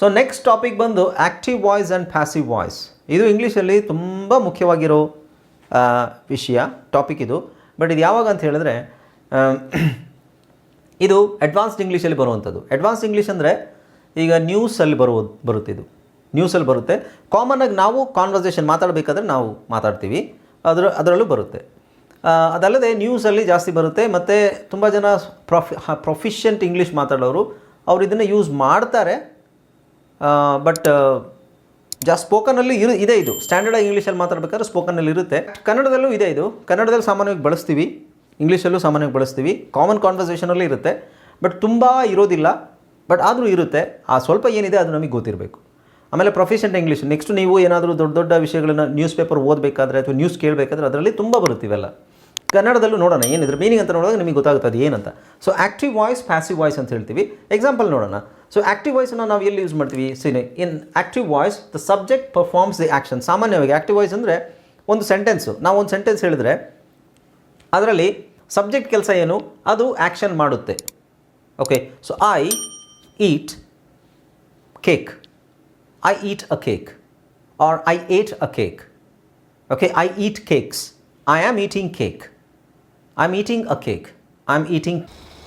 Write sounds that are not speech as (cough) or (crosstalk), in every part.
So next topic ಬಂದು active voice and passive voice ಇದು ಇಂಗ್ಲೀಷಲ್ಲಿ ತುಂಬ ಮುಖ್ಯವಾಗಿರೋ ವಿಷಯ ಟಾಪಿಕ್ ಇದು. ಬಟ್ ಇದು ಯಾವಾಗ ಅಂತ ಹೇಳಿದ್ರೆ (clears throat) ಇದು ಅಡ್ವಾನ್ಸ್ಡ್ ಇಂಗ್ಲೀಷಲ್ಲಿ ಬರುವಂಥದ್ದು. ಅಡ್ವಾನ್ಸ್ಡ್ ಇಂಗ್ಲೀಷ್ ಅಂದರೆ ಈಗ ನ್ಯೂಸಲ್ಲಿ ಬರುವ, ಬರುತ್ತೆ ಇದು. ನ್ಯೂಸಲ್ಲಿ ಬರುತ್ತೆ. ಕಾಮನಾಗಿ ನಾವು ಕಾನ್ವರ್ಸೇಷನ್ ಮಾತಾಡಬೇಕಾದ್ರೆ ನಾವು ಮಾತಾಡ್ತೀವಿ. ಅದರ, ಅದರಲ್ಲೂ ಬರುತ್ತೆ. ಅದಲ್ಲದೆ ನ್ಯೂಸಲ್ಲಿ ಜಾಸ್ತಿ ಬರುತ್ತೆ. ಮತ್ತು ತುಂಬ ಜನ ಪ್ರೊಫಿ ಪ್ರೊಫಿಷಿಯಂಟ್ ಇಂಗ್ಲೀಷ್ ಮಾತಾಡೋರು ಅವ್ರು ಇದನ್ನು ಯೂಸ್ ಮಾಡ್ತಾರೆ. ಬಟ್ ಜಾಸ್ತಿ ಸ್ಪೋಕನಲ್ಲಿ ಇರು, ಇದೆ ಇದು. ಸ್ಟ್ಯಾಂಡರ್ಡ್ ಇಂಗ್ಲೀಷಲ್ಲಿ ಮಾತಾಡ್ಬೇಕಾದ್ರೆ ಸ್ಪೋಕನಲ್ಲಿ ಇರುತ್ತೆ. ಕನ್ನಡದಲ್ಲೂ ಇದೆ ಇದು. ಕನ್ನಡದಲ್ಲಿ ಸಾಮಾನ್ಯವಾಗಿ ಬಳಸ್ತೀವಿ. ಇಂಗ್ಲೀಷಲ್ಲೂ ಸಾಮಾನ್ಯವಾಗಿ ಬಳಸ್ತೀವಿ. ಕಾಮನ್ ಕಾನ್ವರ್ಸೇಷನಲ್ಲಿ ಇರುತ್ತೆ. ಬಟ್ ತುಂಬ ಇರೋದಿಲ್ಲ. ಬಟ್ ಆದರೂ ಇರುತ್ತೆ. ಆ ಸ್ವಲ್ಪ ಏನಿದೆ ಅದು ನಮಗೆ ಗೊತ್ತಿರಬೇಕು. ಆಮೇಲೆ ಪ್ರೊಫೆಷನ್ ಇಂಗ್ಲೀಷ್. ನೆಕ್ಸ್ಟ್ ನೀವು ಏನಾದರೂ ದೊಡ್ಡ ದೊಡ್ಡ ವಿಷಯಗಳನ್ನ ನ್ಯೂಸ್ ಪೇಪರ್ ಓದಬೇಕಾದ್ರೆ ಅಥವಾ ನ್ಯೂಸ್ ಕೇಳಬೇಕಾದ್ರೆ ಅದರಲ್ಲಿ ತುಂಬ ಬರುತ್ತಿವೆಲ್ಲ ಕನ್ನಡದಲ್ಲೂ ನೋಡೋಣ ಏನಿದ್ರೆ ಮೀನಿಂಗ್ ಅಂತ ನೋಡಿದಾಗ ನಿಮಗೆ ಗೊತ್ತಾಗುತ್ತೆ ಅದು ಏನಂತ. So active voice passive voice ಅಂತ ಹೇಳ್ತೀವಿ. ಎಕ್ಸಾಂಪಲ್ ನೋಡೋಣ. ಸೊ ಆ್ಯಕ್ಟಿವ್ ವಾಯ್ಸನ್ನು ನಾವು ಎಲ್ಲಿ ಯೂಸ್ ಮಾಡ್ತೀವಿ? See in active voice the subject performs the action ಸಾಮಾನ್ಯವಾಗಿ ಆಕ್ಟಿವ್ ವಾಯ್ಸ್ ಅಂದರೆ ಒಂದು ಸೆಂಟೆನ್ಸು ನಾವು ಒಂದು ಸೆಂಟೆನ್ಸ್ ಹೇಳಿದ್ರೆ, ಅದರಲ್ಲಿ ಸಬ್ಜೆಕ್ಟ್ ಕೆಲಸ ಏನು? ಅದು ಆ್ಯಕ್ಷನ್ ಮಾಡುತ್ತೆ. Okay so I eat cake I eat a cake or I ate a cake okay I eat cakes I am eating cake I am eating a cake I am eating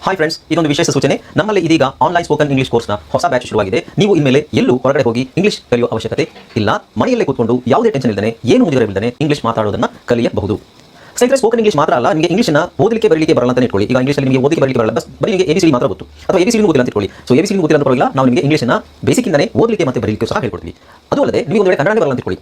hi friends ಇದೊಂದು ವಿಶೇಷ ಸೂಚನೆ. ನಮ್ಮಲ್ಲಿ ಇದೀಗ online spoken English ಕೋರ್ಸ್ನ ಹೊಸ batch ಶುರುವಾಗಿದೆ. ನೀವು ಇನ್ಮೇಲೆ ಎಲ್ಲೂ ಹೊರಗಡೆ ಹೋಗಿ ಇಂಗ್ಲಿಷ್ ಕಲಿಯುವ ಅವಶ್ಯಕತೆ ಇಲ್ಲ. ಮನೆಯಲ್ಲೇ ಕೂತ್ಕೊಂಡು ಯಾವುದೇ ಟೆನ್ಷನ್ ಇಲ್ಲದೆ ಏನು ಮುಗಿದಿರಬಿಲ್ಲದೆ ಇಂಗ್ಲಿಷ್ ಮಾತಾಡೋದನ್ನ ಕಲಿಯಬಹುದು. ಸ್ನೇಹಿತರೆ ಸ್ಪೋಕನ್ ಇಂಗ್ಲಿಷ್ ಮಾತ್ರ ಅಲ್ಲ, ನಿಮಗೆ ಇಂಗ್ಲಿಷ್ನ ಓದಲಿಕ್ಕೆ ಬರಲಿಕ್ಕೆ ಬರಲ್ಲ ಅಂತ ಇಟ್ಕೊಳ್ಳಿ. ಈಗ ಇಂಗ್ಲಿಷಲ್ಲಿ ನಿಮಗೆ ಓದಲಿಕ್ಕೆ ಬರಲಿಕ್ಕೆ ಬರಲ್ಲ ಬಸ್ ಬರೀ ನಿಮಗೆ ಎಬಿಸಿಡಿ ಮಾತ್ರ ಗೊತ್ತು. ಅಥವಾ ಎಬಿಸಿಡಿ ಓದಿಲ್ಲ ಅಂತ ಇಟ್ಕೊಳ್ಳಿ. ಸೊ ಎಬಿಸಿಡಿ ಓದಿಲ್ಲ ಅಂತ ನಾವು ನಿಮಗೆ ಇಂಗ್ಲಿಷ್ನ ಬೇಸಿಕ್ಕಿಂದನೇ ಓದಲಿಕ್ಕೆ ಮತ್ತೆ ಬರಲಿಕ್ಕೆ ಸಹ ಹೇಳ್ಕೊಡ್ತೀವಿ. ಅದು ಅಲ್ಲದೆ ನೀವು ಒಂದು ವೇಳೆ ಕನ್ನಡ ಬರಲ್ಲ ಅಂತ ಇಟ್ಕೊಳ್ಳಿ.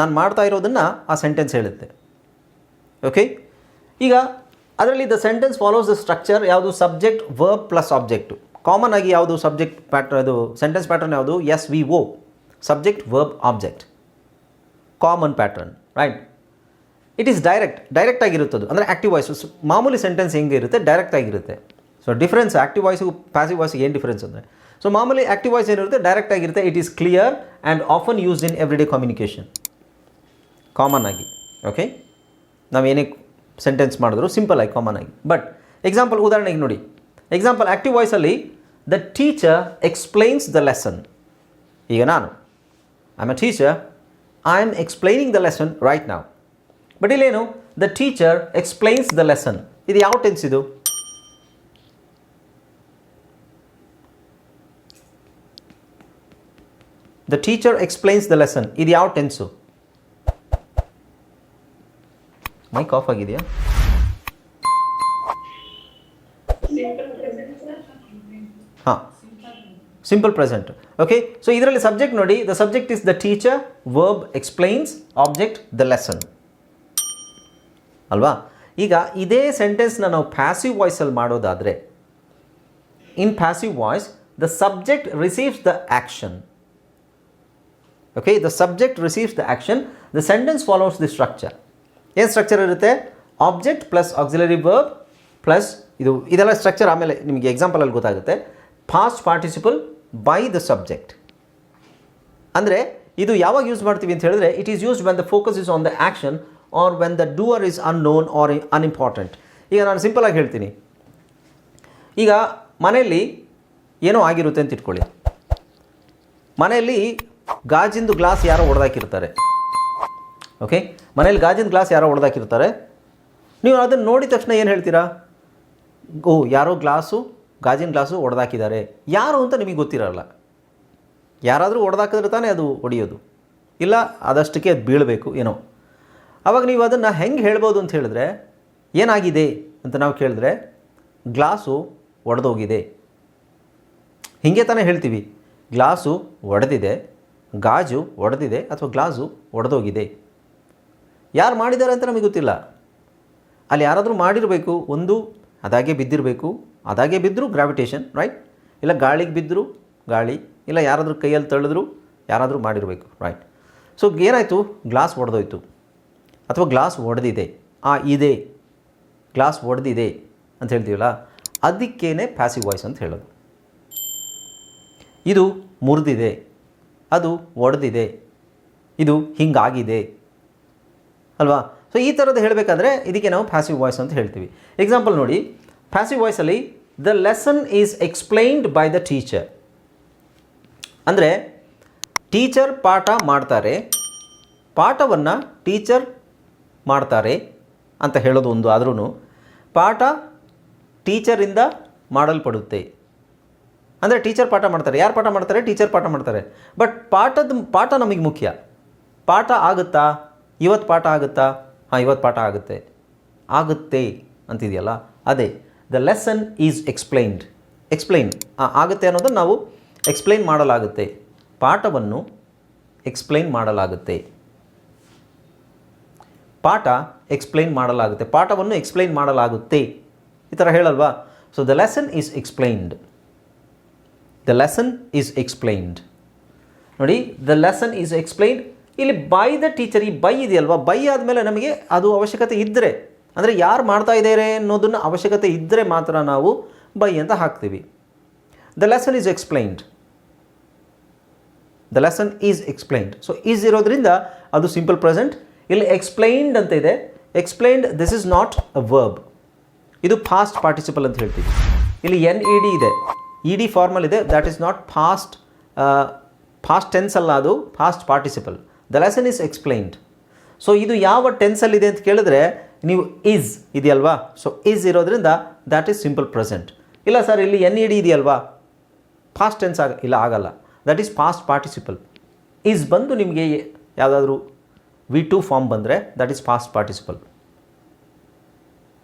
ನಾನು ಮಾಡ್ತಾ ಇರೋದನ್ನು ಆ ಸೆಂಟೆನ್ಸ್ ಹೇಳುತ್ತೆ. ಓಕೆ ಈಗ ಅದರಲ್ಲಿ the sentence follows the structure ಯಾವುದು subject verb plus object common ಆಗಿ ಯಾವುದು ಸಬ್ಜೆಕ್ಟ್ ಪ್ಯಾಟ್ರ್ ಅದು ಸೆಂಟೆನ್ಸ್ ಪ್ಯಾಟರ್ನ್ ಯಾವುದು? S V O subject verb object common pattern right it is direct direct ಆಗಿರುತ್ತದು. ಅಂದರೆ ಆಕ್ಟಿವ್ ವಾಯ್ಸ್ ಮಾಮೂಲಿ ಸೆಂಟೆನ್ಸ್ ಹೆಂಗೆ ಇರುತ್ತೆ? ಡೈರೆಕ್ಟ್ ಆಗಿರುತ್ತೆ. ಸೊ ಡಿಫ್ರೆನ್ಸ್ ಆ್ಯಕ್ಟಿವ್ ವಾಯ್ಸಿಗೂ ಪ್ಯಾಸಿವ್ ವಾಯ್ಸಿಗೆ ಏನು ಡಿಫ್ರೆನ್ಸ್ ಅಂದರೆ? ಸೊ ಮಾಮೂಲಿ ಆಕ್ಟಿವ್ ವಾಯ್ಸ್ ಏನಿರುತ್ತೆ? ಡೈರೆಕ್ಟ್ ಆಗಿರುತ್ತೆ. It is clear and often used in everyday communication common ಆಗಿ ಓಕೆ ನಾವೇನೇ ಸೆಂಟೆನ್ಸ್ ಮಾಡಿದ್ರು ಸಿಂಪಲ್ ಆಗಿ ಕಾಮನ್ ಆಗಿ. ಬಟ್ ಎಕ್ಸಾಂಪಲ್ ಉದಾಹರಣೆಗೆ ನೋಡಿ. Example active ವಾಯ್ಸಲ್ಲಿ the teacher explains the lesson ಈಗ ನಾನು I am a teacher I am explaining the lesson right ನಾವು ಬಟ್ ಇಲ್ಲೇನು? The teacher explains the lesson ಇದು ಯಾವ ಟೆನ್ಸ್ ಇದು? The teacher explains the lesson ಇದು ಯಾವ ಟೆನ್ಸು ಮೈಕ್ ಆಫ್ ಆಗಿದೆಯಾ? ಹಾಂ. ಸಿಂಪಲ್ ಪ್ರೆಸೆಂಟ್ ಓಕೆ ಸೊ ಇದರಲ್ಲಿ ಸಬ್ಜೆಕ್ಟ್ ನೋಡಿ the subject is the teacher verb explains object the lesson ಅಲ್ವಾ? ಈಗ ಇದೇ ಸೆಂಟೆನ್ಸ್ನ ನಾವು ಪ್ಯಾಸಿವ್ ವಾಯ್ಸಲ್ಲಿ ಮಾಡೋದಾದರೆ in passive voice the subject receives the action okay the subject receives the action the sentence follows the structure ಏನು structure ಇರುತ್ತೆ? Object plus auxiliary verb plus ಇದು, ಇದೆಲ್ಲ ಸ್ಟ್ರಕ್ಚರ್ ಆಮೇಲೆ ನಿಮಗೆ ಎಕ್ಸಾಂಪಲಲ್ಲಿ ಗೊತ್ತಾಗುತ್ತೆ. Past participle by the subject ಅಂದರೆ ಇದು ಯಾವಾಗ ಯೂಸ್ ಮಾಡ್ತೀವಿ ಅಂತ ಹೇಳಿದ್ರೆ it is used when the focus is on the action or when the doer is unknown or unimportant ಈಗ ನಾನು ಸಿಂಪಲಾಗಿ ಹೇಳ್ತೀನಿ. ಈಗ ಮನೆಯಲ್ಲಿ ಏನೋ ಆಗಿರುತ್ತೆ ಅಂತ ಇಟ್ಕೊಳ್ಳಿ. ಮನೆಯಲ್ಲಿ ಗಾಜಿಂದು ಗ್ಲಾಸ್ ಯಾರೋ ಹೊಡೆದಾಕಿರ್ತಾರೆ ಓಕೆ ಮನೇಲಿ ಗಾಜಿನ ಗ್ಲಾಸ್ ಯಾರೋ ಹೊಡೆದಾಕಿರ್ತಾರೆ ನೀವು ಅದನ್ನು ನೋಡಿದ ತಕ್ಷಣ ಏನು ಹೇಳ್ತೀರಾ? ಓ, ಯಾರೋ ಗ್ಲಾಸು ಗಾಜಿನ ಗ್ಲಾಸು ಒಡೆದಾಕಿದ್ದಾರೆ. ಯಾರು ಅಂತ ನಿಮಗೆ ಗೊತ್ತಿರಲ್ಲ. ಯಾರಾದರೂ ಒಡೆದಾಕಿದ್ರೆ ತಾನೇ ಅದು ಹೊಡೆಯೋದು ಇಲ್ಲ, ಆದಷ್ಟಕ್ಕೆ ಅದು ಬೀಳಬೇಕು, ಏನೋ. ಆವಾಗ ನೀವು ಅದನ್ನು ಹೆಂಗೆ ಹೇಳ್ಬೋದು ಅಂತ ಹೇಳಿದ್ರೆ, ಏನಾಗಿದೆ ಅಂತ ನಾವು ಕೇಳಿದ್ರೆ ಗ್ಲಾಸು ಒಡೆದೋಗಿದೆ. ಹೀಗೆ ತಾನೇ ಹೇಳ್ತೀವಿ. ಗ್ಲಾಸು ಒಡೆದಿದೆ, ಗಾಜು ಒಡೆದಿದೆ ಅಥವಾ ಗ್ಲಾಸು ಒಡೆದೋಗಿದೆ. ಯಾರು ಮಾಡಿದ್ದಾರೆ ಅಂತ ನಮಗೆ ಗೊತ್ತಿಲ್ಲ. ಅಲ್ಲಿ ಯಾರಾದರೂ ಮಾಡಿರಬೇಕು, ಒಂದು, ಅದಾಗೆ ಬಿದ್ದಿರಬೇಕು, ಅದಾಗೆ ಬಿದ್ದರೂ ಗ್ರಾವಿಟೇಷನ್ ರೈಟ್ ಇಲ್ಲ ಗಾಳಿಗೆ ಬಿದ್ದರೂ ಗಾಳಿ, ಇಲ್ಲ ಯಾರಾದರೂ ಕೈಯಲ್ಲಿ ತಳ್ಳಿದ್ರು ಯಾರಾದರೂ ಮಾಡಿರಬೇಕು ರೈಟ್ ಸೊ ಏನಾಯಿತು? ಗ್ಲಾಸ್ ಒಡೆದೋಯ್ತು. ಅಥವಾ ಗ್ಲಾಸ್ ಒಡೆದಿದೆ. ಆ, ಇದೆ. ಗ್ಲಾಸ್ ಒಡೆದಿದೆ ಅಂತ ಹೇಳ್ತೀವಲ್ಲ, ಅದಕ್ಕೇನೆ ಪ್ಯಾಸಿವ್ ವಾಯ್ಸ್ ಅಂತ ಹೇಳೋದು. ಇದು ಮುರಿದಿದೆ. ಅದು ಒಡೆದಿದೆ. ಇದು ಹಿಂಗಾಗಿದೆ. ಅಲ್ವಾ? ಸೊ ಈ ಥರದ್ದು ಹೇಳಬೇಕಾದ್ರೆ ಇದಕ್ಕೆ ನಾವು ಪ್ಯಾಸಿವ್ ವಾಯ್ಸ್ ಅಂತ ಹೇಳ್ತೀವಿ. ಎಕ್ಸಾಂಪಲ್ ನೋಡಿ. Passive ವಾಯ್ಸಲ್ಲಿ the lesson is explained by the teacher ಅಂದರೆ ಟೀಚರ್ ಪಾಠ ಮಾಡ್ತಾರೆ, ಪಾಠವನ್ನು ಟೀಚರ್ ಮಾಡ್ತಾರೆ ಅಂತ ಹೇಳೋದು ಒಂದು ಆದ್ರೂ ಪಾಠ ಟೀಚರಿಂದ ಮಾಡಲ್ಪಡುತ್ತೆ. ಅಂದರೆ ಟೀಚರ್ ಪಾಠ ಮಾಡ್ತಾರೆ. ಯಾರು ಪಾಠ ಮಾಡ್ತಾರೆ? ಟೀಚರ್ ಪಾಠ ಮಾಡ್ತಾರೆ. ಬಟ್ ಪಾಠದ, ಪಾಠ ನಮಗೆ ಮುಖ್ಯ. ಪಾಠ ಆಗುತ್ತಾ? ಇವತ್ತು ಪಾಠ ಆಗುತ್ತಾ? ಹಾಂ, ಇವತ್ತು ಪಾಠ ಆಗುತ್ತೆ. ಆಗುತ್ತೆ ಅಂತಿದೆಯಲ್ಲ? ಅದೇ the lesson is explained explain ಆಗುತ್ತೆ ಅನ್ನೋದನ್ನು ನಾವು ಎಕ್ಸ್ಪ್ಲೈನ್ ಮಾಡಲಾಗುತ್ತೆ. ಪಾಠವನ್ನು ಎಕ್ಸ್ಪ್ಲೈನ್ ಮಾಡಲಾಗುತ್ತೆ. ಪಾಠ ಎಕ್ಸ್ಪ್ಲೈನ್ ಮಾಡಲಾಗುತ್ತೆ. ಪಾಠವನ್ನು ಎಕ್ಸ್ಪ್ಲೈನ್ ಮಾಡಲಾಗುತ್ತೆ. ಈ ಥರ ಹೇಳಲ್ವಾ? So the lesson is explained the lesson is explained ನೋಡಿ ದ ಲೆಸನ್ ಈಸ್ ಎಕ್ಸ್ಪ್ಲೈನ್ಡ್ ಇಲ್ಲಿ ಬೈ ದ ಟೀಚರ್ ಈ ಬೈ ಇದೆಯಲ್ವಾ? ಬೈ ಆದಮೇಲೆ ನಮಗೆ ಅದು ಅವಶ್ಯಕತೆ ಇದ್ದರೆ ಅಂದರೆ ಯಾರು ಮಾಡ್ತಾ ಇದ್ದಾರೆ ಅನ್ನೋದನ್ನು ಅವಶ್ಯಕತೆ ಇದ್ದರೆ ಮಾತ್ರ ನಾವು ಬೈ ಅಂತ ಹಾಕ್ತೀವಿ. The lesson is explained the lesson is explained so is ಇರೋದ್ರಿಂದ ಅದು ಸಿಂಪಲ್ ಪ್ರೆಸೆಂಟ್ ಇಲ್ಲಿ ಎಕ್ಸ್ಪ್ಲೈನ್ಡ್ ಅಂತ ಇದೆ. Explained this is not a verb ಇದು ಫಾಸ್ಟ್ ಪಾರ್ಟಿಸಿಪಲ್ ಅಂತ ಹೇಳ್ತೀವಿ. ಇಲ್ಲಿ ಎನ್ ಇ ಡಿ ಇದೆ. ಇ ಡಿ ಫಾರ್ಮಲ್ ಇದೆ. That is not past past tense ಅಲ್ಲ ಅದು past participle the lesson is explained so ಇದು ಯಾವ ಟೆನ್ಸಲ್ಲಿದೆ ಅಂತ ಕೇಳಿದ್ರೆ, ನೀವು ಈಸ್ ಇದೆಯಲ್ವಾ? ಸೊ ಈಸ್ ಇರೋದ್ರಿಂದ ದ್ಯಾಟ್ ಈಸ್ ಸಿಂಪಲ್ ಪ್ರೆಸೆಂಟ್ ಇಲ್ಲ ಸರ್ ಇಲ್ಲಿ ಎನ್ ಇ ಡಿ ಇದೆಯಲ್ವಾ? ಫಾಸ್ಟ್ ಟೆನ್ಸ್ ಆಗ, ಇಲ್ಲ, ಆಗಲ್ಲ. That is past participle is ಬಂದು ನಿಮಗೆ ಯಾವುದಾದ್ರೂ ವಿ ಟು ಫಾರ್ಮ್ ಬಂದರೆ that is past participle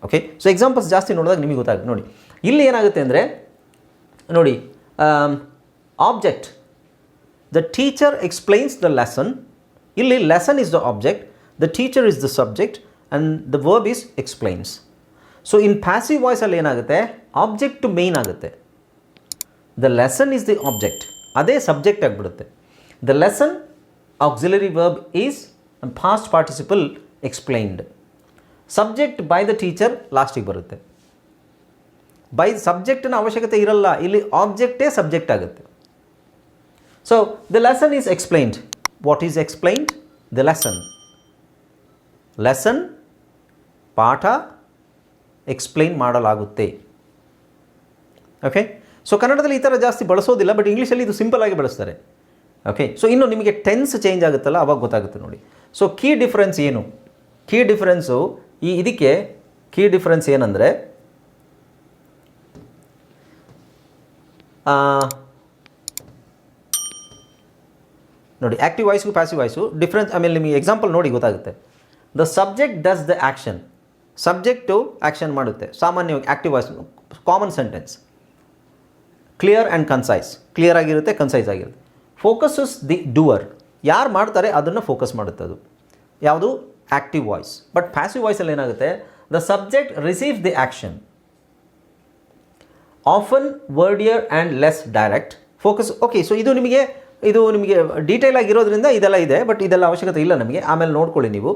okay so examples ಜಾಸ್ತಿ ನೋಡಿದಾಗ ನಿಮಗೆ ಗೊತ್ತಾಗುತ್ತೆ. ನೋಡಿ, ಇಲ್ಲಿ ಏನಾಗುತ್ತೆ ಅಂದರೆ, ನೋಡಿ object the teacher explains the lesson ಇಲ್ಲಿ lesson is the object the teacher is the subject and the verb is explains so in passive ವಾಯ್ಸಲ್ಲಿ ಏನಾಗುತ್ತೆ? ಆಬ್ಜೆಕ್ಟ್ ಟು ಮೇಯ್ನ್ ಆಗುತ್ತೆ. The lesson is the object ಅದೇ subject ಆಗಿಬಿಡುತ್ತೆ. The lesson auxiliary verb is past participle explained subject by the teacher ಲಾಸ್ಟಿಗೆ ಬರುತ್ತೆ. By ಸಬ್ಜೆಕ್ಟಿನ ಅವಶ್ಯಕತೆ ಇರಲ್ಲ. ಇಲ್ಲಿ ಆಬ್ಜೆಕ್ಟೇ ಸಬ್ಜೆಕ್ಟ್ ಆಗುತ್ತೆ. So the lesson is explained what is explained? The lesson lesson ಪಾಠ ಎಕ್ಸ್ಪ್ಲೈನ್ ಮಾಡಲಾಗುತ್ತೆ. ಓಕೆ ಸೊ ಕನ್ನಡದಲ್ಲಿ ಈ ಥರ ಜಾಸ್ತಿ ಬಳಸೋದಿಲ್ಲ ಬಟ್ ಇಂಗ್ಲೀಷಲ್ಲಿ ಇದು ಸಿಂಪಲ್ ಬಳಸ್ತಾರೆ. ಓಕೆ ಸೊ ಇನ್ನು ನಿಮಗೆ ಟೆನ್ಸ್ ಚೇಂಜ್ ಆಗುತ್ತಲ್ಲ, ಅವಾಗ ಗೊತ್ತಾಗುತ್ತೆ ನೋಡಿ. ಸೊ ಕೀ ಡಿಫ್ರೆನ್ಸ್ ಏನು? ಕೀ ಡಿಫ್ರೆನ್ಸು ಈ ಇದಕ್ಕೆ ಕೀ ಡಿಫ್ರೆನ್ಸ್ ಏನಂದರೆ ನೋಡಿ ಆ್ಯಕ್ಟಿವ್ ವಾಯ್ಸ್ಗೂ ಪ್ಯಾಸಿವ್ ವಾಯ್ಸು ಡಿಫ್ರೆನ್ಸ್ ಆಮೇಲೆ ನಿಮಗೆ ಎಕ್ಸಾಂಪಲ್ ನೋಡಿ ಗೊತ್ತಾಗುತ್ತೆ. The subject does the action subject action ಮಾಡುತ್ತೆ. ಸಾಮಾನ್ಯವಾಗಿ active voice common sentence clear and concise clear ಆಗಿರುತ್ತೆ ಕನ್ಸೈಸ್ ಆಗಿರುತ್ತೆ. ಫೋಕಸಸ್ ದಿ ಡೂವರ್ ಯಾರು ಮಾಡ್ತಾರೆ ಅದನ್ನು ಫೋಕಸ್ ಮಾಡುತ್ತೆ ಅದು. ಯಾವುದು? ಆ್ಯಕ್ಟಿವ್ ವಾಯ್ಸ್ ಬಟ್ ಪ್ಯಾಸಿವ್ ವಾಯ್ಸಲ್ಲಿ ಏನಾಗುತ್ತೆ? The subject receive the action often wordier and less direct focus okay so ಇದು ನಿಮಗೆ ಇದು ನಿಮಗೆ ಡೀಟೇಲ್ ಆಗಿರೋದ್ರಿಂದ ಇದೆಲ್ಲ ಇದೆ ಬಟ್ ಇದೆಲ್ಲ ಅವಶ್ಯಕತೆ ಇಲ್ಲ ನಮಗೆ. ಆಮೇಲೆ ನೋಡ್ಕೊಳ್ಳಿ ನೀವು,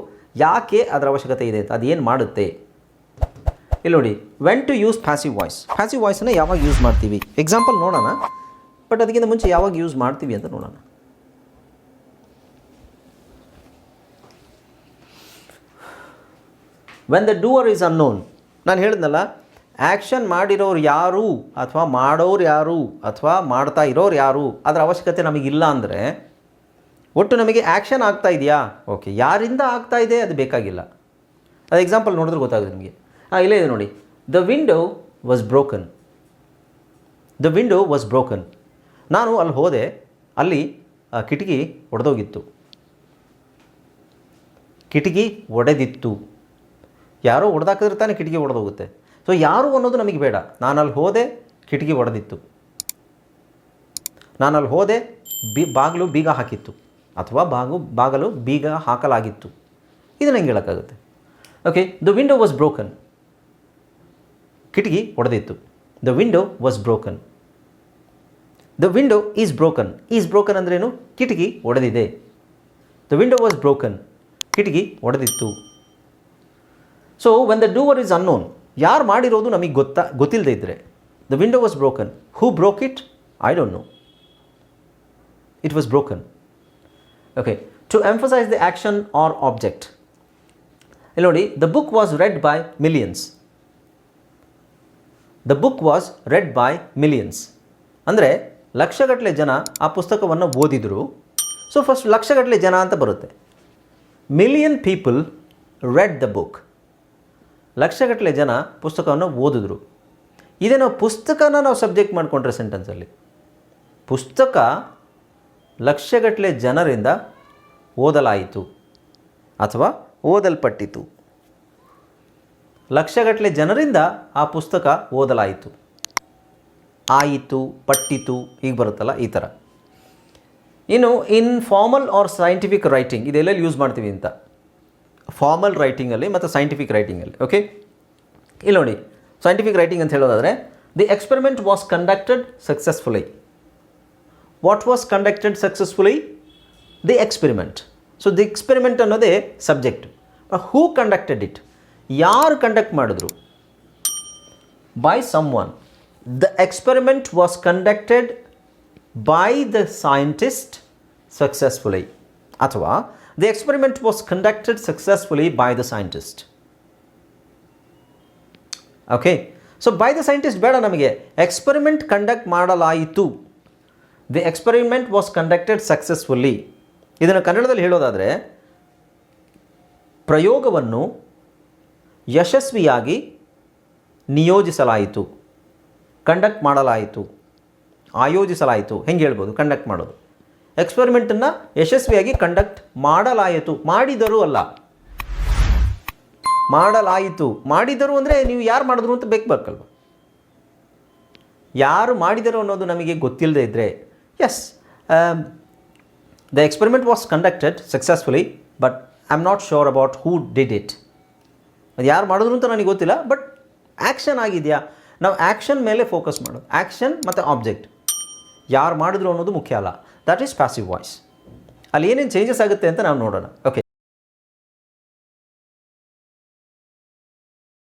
ಯಾಕೆ ಅದರ ಅವಶ್ಯಕತೆ ಇದೆ ಅಂತ, ಅದೇನು ಮಾಡುತ್ತೆ? ಇಲ್ಲಿ ನೋಡಿ when to use passive voice passive ವಾಯ್ಸನ್ನು ಯಾವಾಗ ಯೂಸ್ ಮಾಡ್ತೀವಿ? ಎಕ್ಸಾಂಪಲ್ ನೋಡೋಣ ಬಟ್ ಅದಕ್ಕಿಂತ ಮುಂಚೆ ಯಾವಾಗ ಯೂಸ್ ಮಾಡ್ತೀವಿ ಅಂತ ನೋಡೋಣ. When the doer is unknown ನಾನು ಹೇಳಿದ್ನಲ್ಲ ಆ್ಯಕ್ಷನ್ ಮಾಡಿರೋರು ಯಾರು ಅಥವಾ ಮಾಡೋರು ಯಾರು ಅಥವಾ ಮಾಡ್ತಾ ಇರೋರು ಯಾರು ಅದರ ಅವಶ್ಯಕತೆ ನಮಗಿಲ್ಲ ಅಂದರೆ ಒಟ್ಟು ನಮಗೆ ಆ್ಯಕ್ಷನ್ ಆಗ್ತಾ ಇದೆಯಾ? ಓಕೆ, ಯಾರಿಂದ ಆಗ್ತಾ ಇದೆ ಅದು ಬೇಕಾಗಿಲ್ಲ. ಅದು ಎಕ್ಸಾಂಪಲ್ ನೋಡಿದ್ರೆ ಗೊತ್ತಾಗುತ್ತೆ ನಿಮಗೆ. ಹಾಂ ಇಲ್ಲೇ ಇದೆ ನೋಡಿ. The window was broken the window was broken ನಾನು ಅಲ್ಲಿ ಹೋದೆ, ಅಲ್ಲಿ, ಆ, ಕಿಟಕಿ ಒಡೆದೋಗಿತ್ತು. ಕಿಟಕಿ ಒಡೆದಿತ್ತು. ಯಾರೋ ಒಡೆದಾಕಿದ್ರೆ ತಾನೇ ಕಿಟಕಿ ಒಡೆದೋಗುತ್ತೆ. ಸೊ ಯಾರು ಅನ್ನೋದು ನಮಗೆ ಬೇಡ. ನಾನು ಅಲ್ಲಿ ಹೋದೆ ಕಿಟಕಿ ಒಡೆದಿತ್ತು. ನಾನು ಅಲ್ಲಿ ಹೋದೆ ಬಿ, ಬಾಗಿಲು ಬೀಗ ಹಾಕಿತ್ತು. ಅಥವಾ ಬಾಗು, ಬಾಗಿಲು ಬೀಗ ಹಾಕಲಾಗಿತ್ತು. ಇದು ನಂಗೆ ಹೇಳೋಕ್ಕಾಗುತ್ತೆ? Okay the window was broken ಕಿಟಕಿ ಒಡೆದಿತ್ತು. The window was broken the window is broken is broken ಅಂದ್ರೇನು? ಕಿಟಕಿ ಒಡೆದಿದೆ. ದ ವಿಂಡೋ ವಾಸ್ ಬ್ರೋಕನ್ ಕಿಟಕಿ ಒಡೆದಿತ್ತು. So when the doer is unknown ಯಾರು ಮಾಡಿರೋದು ನಮಗೆ ಗೊತ್ತಾ ಗೊತ್ತಿಲ್ಲದೆ ಇದ್ದರೆ the window was broken who broke it I don't know it was broken okay to emphasise the action or object ಇಲ್ಲಿ ನೋಡಿ the book was read by millions the book was read by millions ಅಂದರೆ, ಲಕ್ಷಗಟ್ಟಲೆ ಜನ ಆ ಪುಸ್ತಕವನ್ನು ಓದಿದರು. So first ಲಕ್ಷಗಟ್ಟಲೆ ಜನ ಅಂತ ಬರುತ್ತೆ. Million people read the book ಲಕ್ಷಗಟ್ಟಲೆ ಜನ ಪುಸ್ತಕವನ್ನು ಓದಿದ್ರು. ಇದೇ ನಾವು ಪುಸ್ತಕನ ನಾವು ಸಬ್ಜೆಕ್ಟ್ ಮಾಡಿಕೊಂಡ್ರೆ ಸೆಂಟೆನ್ಸಲ್ಲಿ. ಪುಸ್ತಕ ಲಕ್ಷಗಟ್ಟಲೆ ಜನರಿಂದ ಓದಲಾಯಿತು ಅಥವಾ ಓದಲ್ಪಟ್ಟಿತು. ಲಕ್ಷಗಟ್ಟಲೆ ಜನರಿಂದ ಆ ಪುಸ್ತಕ ಓದಲಾಯಿತು. ಆಯಿತು, ಪಟ್ಟಿತು ಈಗ ಬರುತ್ತಲ್ಲ ಈ ಥರ. ಇನ್ನು in formal or scientific writing ಇದೆಲ್ಲ ಯೂಸ್ ಮಾಡ್ತೀವಿ ಅಂತ. ಫಾರ್ಮಲ್ ರೈಟಿಂಗಲ್ಲಿ ಮತ್ತು ಸೈಂಟಿಫಿಕ್ ರೈಟಿಂಗಲ್ಲಿ ಓಕೆ ಇಲ್ಲಿ ನೋಡಿ ಸೈಂಟಿಫಿಕ್ ರೈಟಿಂಗ್ ಅಂತ ಹೇಳೋದಾದರೆ the experiment was conducted successfully what was conducted successfully the experiment so the experiment ಅನ್ನೋದೇ ಸಬ್ಜೆಕ್ಟ್ ಹೂ ಕಂಡಕ್ಟೆಡ್ ಇಟ್ ಯಾರು ಕಂಡಕ್ಟ್ ಮಾಡಿದ್ರು? By someone the experiment was conducted by the scientist successfully ಅಥವಾ the experiment was conducted successfully by the scientist okay so by the scientist ಬೇಡ ನಮಗೆ. Experiment conduct ಮಾಡಲಾಯಿತು. The experiment was conducted successfully ಇದನ್ನು ಕನ್ನಡದಲ್ಲಿ ಹೇಳೋದಾದರೆ, ಪ್ರಯೋಗವನ್ನು ಯಶಸ್ವಿಯಾಗಿ ನಿಯೋಜಿಸಲಾಯಿತು. ಕಂಡಕ್ಟ್ ಮಾಡಲಾಯಿತು. ಆಯೋಜಿಸಲಾಯಿತು. ಹೆಂಗೆ ಹೇಳ್ಬೋದು? ಕಂಡಕ್ಟ್ ಮಾಡೋದು. ಎಕ್ಸ್ಪೆರಿಮೆಂಟನ್ನು ಯಶಸ್ವಿಯಾಗಿ ಕಂಡಕ್ಟ್ ಮಾಡಲಾಯಿತು. ಮಾಡಿದರೂ ಅಲ್ಲ. ಮಾಡಲಾಯಿತು. ಮಾಡಿದರು ಅಂದರೆ ನೀವು ಯಾರು ಮಾಡಿದ್ರು ಅಂತ ಬೇಕು ಬೇಕಲ್ವ? ಯಾರು ಮಾಡಿದರು ಅನ್ನೋದು ನಮಗೆ ಗೊತ್ತಿಲ್ಲದೆ ಇದ್ದರೆ yes the experiment was conducted successfully but I am not sure about who did it ಅದು ಯಾರು ಮಾಡಿದ್ರು ಅಂತ ನನಗೆ ಗೊತ್ತಿಲ್ಲ ಬಟ್ ಆ್ಯಕ್ಷನ್ ಆಗಿದೆಯಾ? ನಾವು ಆ್ಯಕ್ಷನ್ ಮೇಲೆ ಫೋಕಸ್ ಮಾಡೋದು. ಆ್ಯಕ್ಷನ್ ಮತ್ತು ಆಬ್ಜೆಕ್ಟ್ ಯಾರು ಮಾಡಿದ್ರು ಅನ್ನೋದು ಮುಖ್ಯ ಅಲ್ಲ. ದಟ್ ಈಸ್ ಪ್ಯಾಸಿವ್ ವಾಯ್ಸ್ ಅಲ್ಲಿ ಏನೇನು ಚೇಂಜಸ್ ಆಗುತ್ತೆ ಅಂತ ನಾವು ನೋಡೋಣ. ಓಕೆ